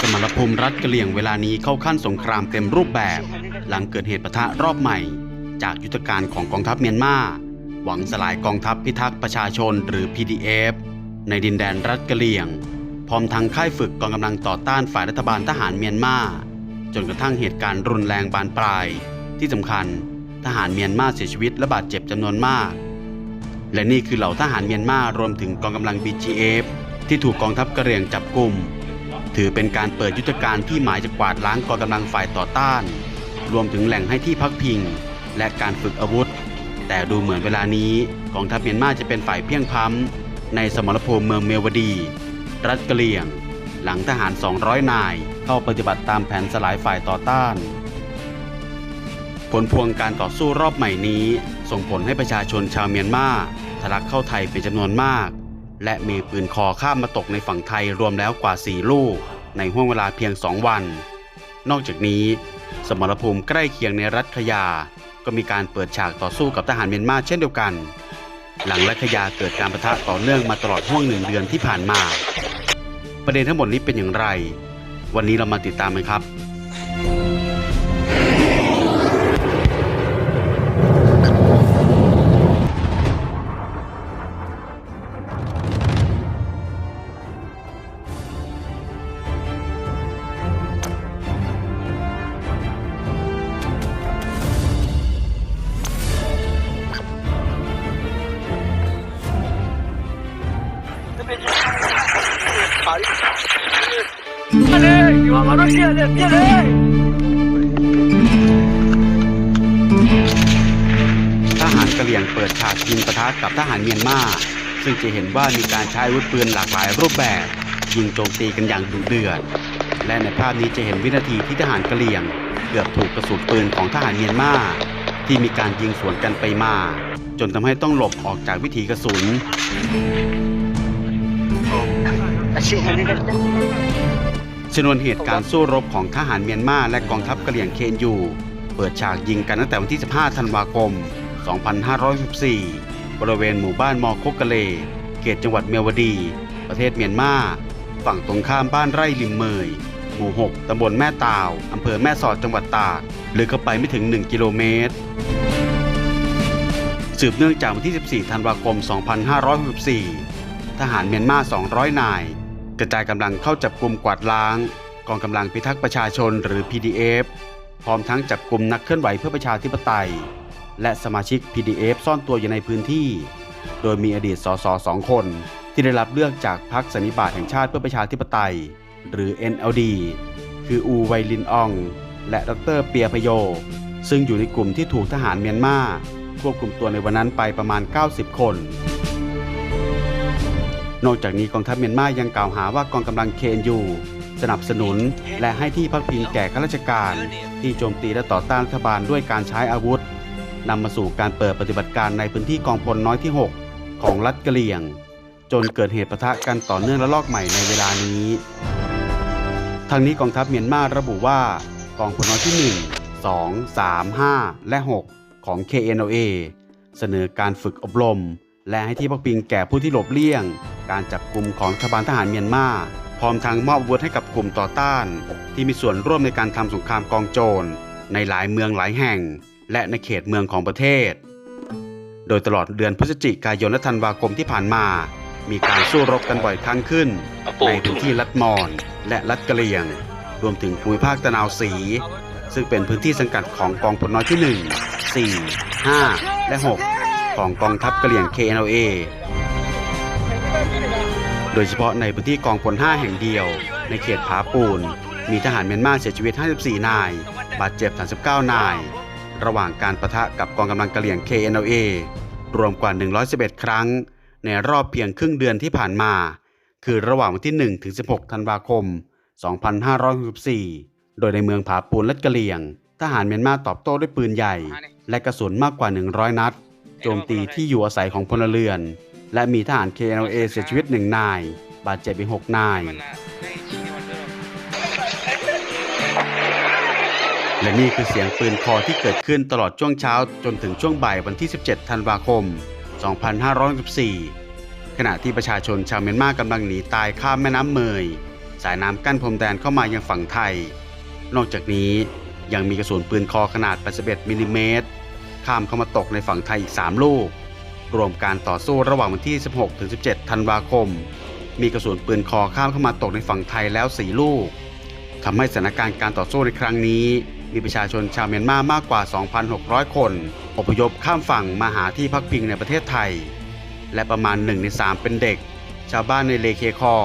สมรภูมิรัฐกะเหลี่ยงเวลานี้เข้าขั้นสงครามเต็มรูปแบบ หลังเกิดเหตุปะทะรอบใหม่ จากยุทธการของกองทัพเมียนมาหวังสลายกองทัพพิทักษ์ประชาชนหรือ PDF ในดินแดนรัฐกะเหลี่ยง พร้อมทั้งค่ายฝึกกองกำลังต่อต้านฝ่ายรัฐบาลทหารเมียนมาจนกระทั่งเหตุการณ์รุนแรงบานปลาย ที่สำคัญทหารเมียนมาเสียชีวิตและบาดเจ็บจำนวนมาก และนี่คือเหล่าทหารเมียนมารวมถึงกองกำลัง BGF ที่ถูกกองทัพกระเหรี่ยงจับกลุ่ม ถือเป็นการเปิดยุทธการที่หมายจะกวาดล้างกองกำลังฝ่ายต่อต้าน รวมถึงแหล่งให้ที่พักพิง และการฝึกอาวุธ แต่ดูเหมือนเวลานี้กองทัพเมียนมาจะเป็นฝ่ายเพียงพล้ำในสมรภูมิเมืองเมวดี รัฐกะเหรี่ยง หลังทหาร 200 นายเข้าปฏิบัติตามแผนสลายฝ่ายต่อต้าน ผลพวงการต่อสู้รอบใหม่นี้ ส่งผลให้ประชาชนชาวเมียนมาทะลักเข้าไทยเป็นจำนวนมาก และมีปืนคอข้ามมาตกในฝั่งไทยรวมแล้วกว่า 4 ลูก ในห่วงเวลาเพียง 2 วัน นอกจากนี้ สมรภูมิใกล้เคียงในรัฐขยา ก็มีการเปิดฉากต่อสู้กับทหารเมียนมาเช่นเดียวกัน หลังรัฐขยาเกิดการประทะต่อเนื่องมาตลอดห่วงหนึ่งเดือนที่ผ่านมา ประเด็นทั้งหมดนี้เป็นอย่างไร วันนี้เรามาติดตามกันครับ ทหารกะเหรี่ยงเปิดฉากยิงปะทะกับทหารเมียนมาซึ่งจะเห็นว่ามีการใช้อาวุธปืนหลากหลายรูปแบบ ยิงโจมตีกันอย่างดุเดือด และในภาพนี้จะเห็นวินาทีที่ทหารกะเหรี่ยง เกือบถูกกระสุนปืนของทหารเมียนมาที่มีการยิงสวนกันไปมา จนทำให้ต้องหลบออกจากวิถีกระสุน ชนวนเหตุการณ์สู้รบของทหารเมียนมาและกองทัพกะเหรี่ยงเคนยู เปิดฉากยิงกันตั้งแต่วันที่ 15 ธันวาคม 2514 บริเวณหมู่บ้านมอโคกกะเล เขตจังหวัดเมียวดี ประเทศเมียนมา ฝั่งตรงข้ามบ้านไร่ริมเมย หมู่ 6 ตำบลแม่ตาว อำเภอแม่สอดจังหวัดตากลึกเข้าไปไม่ถึง 1 กิโลเมตร สืบเนื่องจากวันที่ 14 ธันวาคม 2564 ทหารเมียนมา 200 นาย ระจายกำลังเข้าจับกลุ่มกวาดล้าง กองกำลังพิทักษ์ประชาชนหรือ PDF พร้อมทั้งจับกลุ่มนักเคลื่อนไหวเพื่อประชาธิปไตย และสมาชิก PDF ซ่อนตัวอยู่ในพื้นที่ โดยมีอดีตสสสองคน ที่ได้รับเลือกจากพรรคสันนิบาตแห่งชาติเพื่อประชาธิปไตย หรือ NLD คืออูไวลินออง และดรเปียพโย ซึ่งอยู่ในกลุ่มที่ถูกทหารเมียนมาควบคุมตัวในวันนั้นไปประมาณ 90 คน นอกจากนี้กองทัพเมียนมายังกล่าวหาว่ากองกำลัง KNU สนับสนุน และให้ที่พักพิงแก่ข้าราชการ ที่โจมตีและต่อต้านรัฐบาลด้วยการใช้อาวุธนำมาสู่การเปิดปฏิบัติการในพื้นที่กองพลน้อยที่ 6 ของรัฐกะเหรี่ยง จนเกิดเหตุปะทะกันต่อเนื่องและลอกใหม่ในเวลานี้ทางนี้กองทัพเมียนมาระบุว่ากองพลน้อยที่ 1 2 3 5 และ 6 ของ KNLA เสนอการฝึกอบรม และให้ที่พักพิงแก่ผู้ที่หลบเลี่ยง การจับกลุ่มของรัฐบาลทหารเมียนมาพร้อมทั้งมอบอาวุธให้กับกลุ่มต่อต้าน ที่มีส่วนร่วมในการทำสงครามกองโจรในหลายเมืองหลายแห่ง และในเขตเมืองของประเทศ โดยตลอดเดือนพฤศจิกายนและธันวาคมที่ผ่านมา มีการสู้รบกันบ่อยครั้งขึ้น ในพื้นที่รัฐมอญและรัฐกะเหรี่ยง รวมถึงภูมิภาคตะนาวศรีซึ่งเป็นพื้นที่สังกัดของกองพลน้อยที่ 1 4 5 และ 6 ของกองทัพกะเหรี่ยง KNLA โดยเฉพาะในพื้นที่กองพล5แห่งเดียว ในเขตผาปูน มีทหารเมียนมาเสียชีวิต 54 นาย บาดเจ็บ 39 นาย ระหว่างการประทะกับกองกำลังกะเหรี่ยง KNLA รวมกว่า 111 ครั้ง ในรอบเพียงครึ่งเดือนที่ผ่านมา คือระหว่างวันที่ 1 ถึง 16 ธันวาคม 2564 โดยในเมืองผาปูนและกะเหรี่ยง ทหารเมียนมาตอบโต้ด้วยปืนใหญ่ และกระสุนมากกว่า 100 นัด โจมตีที่อยู่อาศัยของพลเรือน และมีทหาร KLA เสียชีวิตหนึ่งนาย บาดเจ็บอีก 6 นาย และนี่คือเสียงปืนคอที่เกิดขึ้นตลอดช่วงเช้าจนถึงช่วงบ่ายวันที่ 17 ธันวาคม 2564 ขณะที่ประชาชนชาวเมียนมากำลังหนีตายข้ามแม่น้ำเมย สายน้ำกั้นพรมแดนเข้ามายังฝั่งไทย นอกจากนี้ยังมีกระสุนปืนคอขนาด 81มิลลิเมตรข้ามเข้ามาตกในฝั่งไทยอีก 3 ลูก รวมการต่อสู้ระหว่างวันที่ 16-17 ธันวาคม มีกระสุนปืนคอข้ามเข้ามาตกในฝั่งไทยแล้ว 4 ลูกทำให้สถานการณ์การต่อสู้ในครั้งนี้ มีประชาชนชาวเมียนมามากกว่า 2,600 คน อพยพข้ามฝั่งมาหาที่พักพิงในประเทศไทย และประมาณ 1 ใน 3 เป็นเด็ก ชาวบ้านในเลเคคอ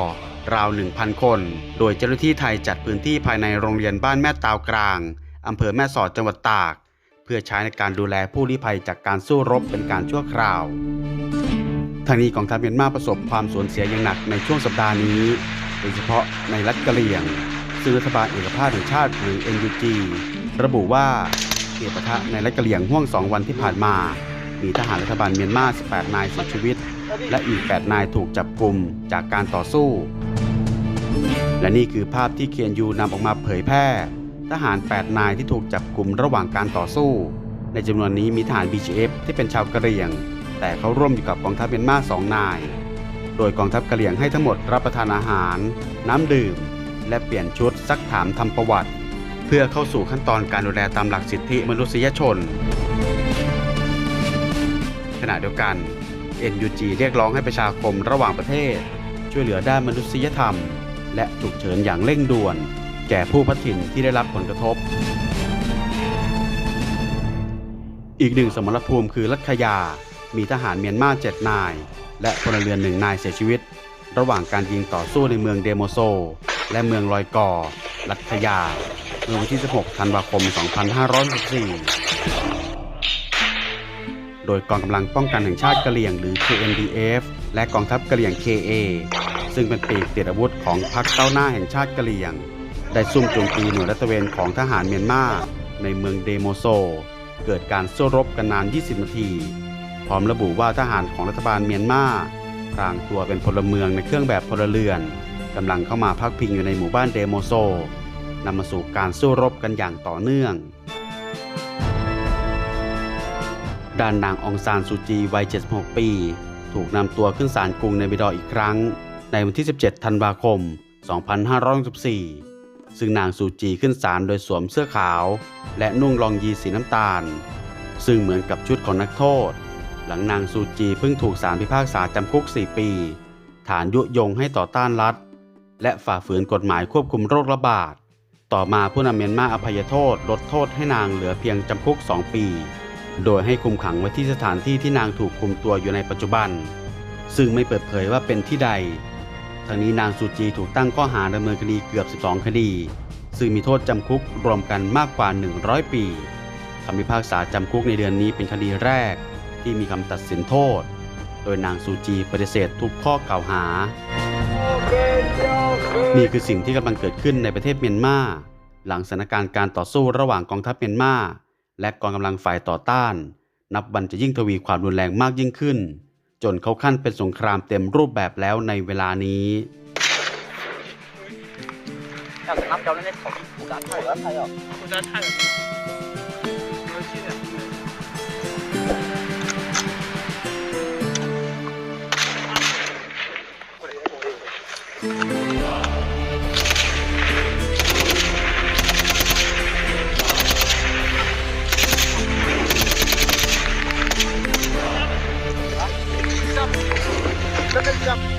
ราว 1,000 คน โดยเจ้าหน้าที่ไทยจัดพื้นที่ภายในโรงเรียนบ้านแม่ตาวกลางอำเภอแม่สอดจังหวัดตาก พื่อใช้ในการดูแลผู้ลี้ภัยจากการสู้รบเป็นการชั่วคราวทางนี้กองทัพเมียนมาประสบความสูญเสียอย่างหนักในช่วงสัปดาห์นี้ โดยเฉพาะในรัฐกะเหรี่ยง ซึ่งรัฐบาลเอกภาพแห่งชาติหรือ NUG ระบุว่าเหตุปะทะในรัฐกะเหรี่ยงห่วง 2 วันที่ผ่านมา มีทหารรัฐบาลเมียนมา 18 นายเสียชีวิต และอีก 8 นายถูกจับกลุ่มจากการต่อสู้ และนี่คือภาพที่เคียนยูนำออกมาเผยแพร่ ทหาร 8 นายที่ถูกจับกลุ่มระหว่างการต่อสู้ ในจำนวนนี้มีทหาร BGF ที่เป็นชาวกะเหรี่ยง แต่เขาร่วมอยู่กับกองทัพเมียนมา2นาย โดยกองทัพกะเหรี่ยงให้ทั้งหมดรับประทานอาหาร น้ำดื่ม และเปลี่ยนชุดซักถามทำประวัติ เพื่อเข้าสู่ขั้นตอนการดูแลตามหลักสิทธิมนุษยชน ขณะเดียวกัน NUG เรียกร้องให้ประชาคมระหว่างประเทศ ช่วยเหลือด้านมนุษยธรรม และฉุกเฉินอย่างเร่งด่วน แก่ผู้พัดถิ่นที่ได้รับผลกระทบ อีกหนึ่งสมรภูมิคือลัดขยา มีทหารเมียนมาเจ็ดนาย และพลเรือนหนึ่งนายเสียชีวิต ระหว่างการยิงต่อสู้ในเมืองเดโมโซ และเมืองลอยกอ ลัดขยาเมื่อวันที่ 16 ธันวาคม 2514โดยกองกำลังป้องกันแห่งชาติกะเหรี่ยงหรือ KNDF และกองทัพกะเหรี่ยง KA ซึ่งเป็นปีกติดอาวุธของพรรคเก้าหน้าแห่งชาติกะเหรี่ยง ได้ซุ่มโจมตีหน่วยรัตเวนของทหารเมียนมาในเมืองเดโมโซ เกิดการสู้รบกันนาน 20 นาที พร้อมระบุว่าทหารของรัฐบาลเมียนมาพรางตัวเป็นพลเมืองในเครื่องแบบพลเรือนกำลังเข้ามาพักพิงอยู่ในหมู่บ้านเดโมโซนำมาสู่การสู้รบกันอย่างต่อเนื่อง ด้านนางองซานซูจีวัย 76 ปี ถูกนำตัวขึ้นศาลกรุงในบิดออีกครั้ง ในวันที่ 17 ธันวาคม 2564 ซึ่งนางซูจีขึ้นศาลโดยสวมเสื้อขาว และนุ่งรองยีสีน้ำตาล ซึ่งเหมือนกับชุดของนักโทษ หลังนางซูจีเพิ่งถูกศาลพิพากษาจำคุก 4 ปี ฐานยุยงให้ต่อต้านรัฐ และฝ่าฝืนกฎหมายควบคุมโรคระบาด ต่อมาผู้นำเมียนมาอภัยโทษลดโทษให้นางเหลือเพียงจำคุก 2 ปี โดยให้คุมขังไว้ที่สถานที่ที่นางถูกคุมตัวอยู่ในปัจจุบัน ซึ่งไม่เปิดเผยว่าเป็นที่ใด ทางนี้นางซูจีถูกตั้งข้อหาดำเนินคดีเกือบ 12 คดี ซึ่งมีโทษจำคุกรวมกันมากกว่า 100 ปีคำพิพากษาจำคุกในเดือนนี้เป็นคดีแรก ที่มีคำตัดสินโทษ โดยนางซูจีปฏิเสธทุกข้อกล่าวหา นี่คือสิ่งที่กำลังเกิดขึ้นในประเทศเมียนมา หลังสถานการณ์การต่อสู้ระหว่างกองทัพเมียนมา และกองกำลังฝ่ายต่อต้าน นับวันจะยิ่งทวีความรุนแรงมากยิ่งขึ้น จนเขาขั้นเป็นสงครามเต็มรูปแบบแล้วในเวลานี้要跟